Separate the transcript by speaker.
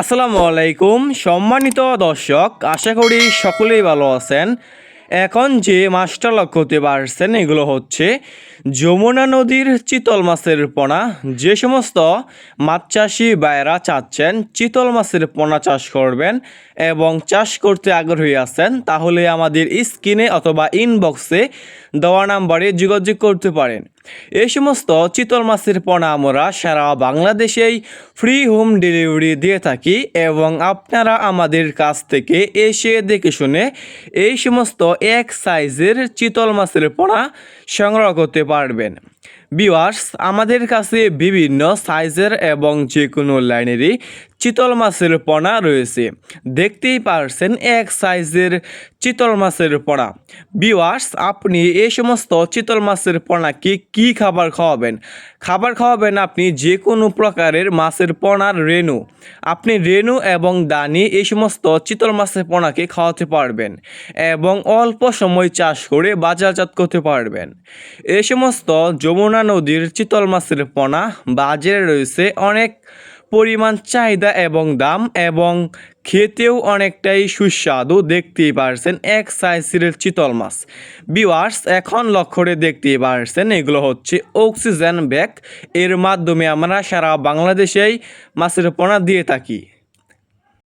Speaker 1: আসসালামু আলাইকুম, সম্মানিত দর্শক, আশা করি সকলেই ভালো আছেন। এখন যে মাছটা লক্ষ্য করতে পারছেন, এগুলো হচ্ছে যমুনা নদীর চিতল মাছের পোনা। যে সমস্ত মাছ চাষি বাইরা চাচ্ছেন, চিতল মাছের পোনা চাষ করবেন এবং চাষ করতে আগ্রহী আছেন, তাহলে আমাদের স্ক্রিনে অথবা ইনবক্সে দেওয়া নাম্বারে যোগাযোগ করতে পারেন। এই সমস্ত চিতল মাছের পণা আমরা সারা বাংলাদেশেই ফ্রি হোম ডেলিভারি দিয়ে থাকি এবং আপনারা আমাদের কাছ থেকে এসে দেখে শুনে এই সমস্ত এক সাইজের চিতল মাছের পোনা সংগ্রহ করতে পারবেন। বিওয়ার্স আমাদের কাছে বিভিন্ন সাইজের এবং যে কোনো লাইনেরই চিতল মাছের পোনা রয়েছে। দেখতেই পারছেন এক সাইজের চিতল মাছের পোনা। বিওয়ার্স আপনি এই সমস্ত চিতল মাছের পোনাকে কি খাবার খাওয়াবেন? খাবার খাওয়াবেন আপনি যে কোনো প্রকারের মাছের পোনার রেণু। আপনি রেণু এবং দানি এই সমস্ত চিতল মাছের পোনাকে খাওয়াতে পারবেন এবং অল্প সময় চাষ করে বাজারজাত করতে পারবেন। এই সমস্ত যমুনা নদীর চিতল মাছের পোনা বাজারে রয়েছে অনেক পরিমাণ চাহিদা এবং দাম এবং খেতেও অনেকটাই সুস্বাদু, দেখতেই পারছেন এক সাইজের চিতল মাছ। বিওয়ার্স এখন লক্ষ্যরে দেখতেই পারছেন, এগুলো হচ্ছে অক্সিজেন ব্যাগ এর মাধ্যমে আমরা সারা বাংলাদেশেই মাছের পোনা দিয়ে থাকি।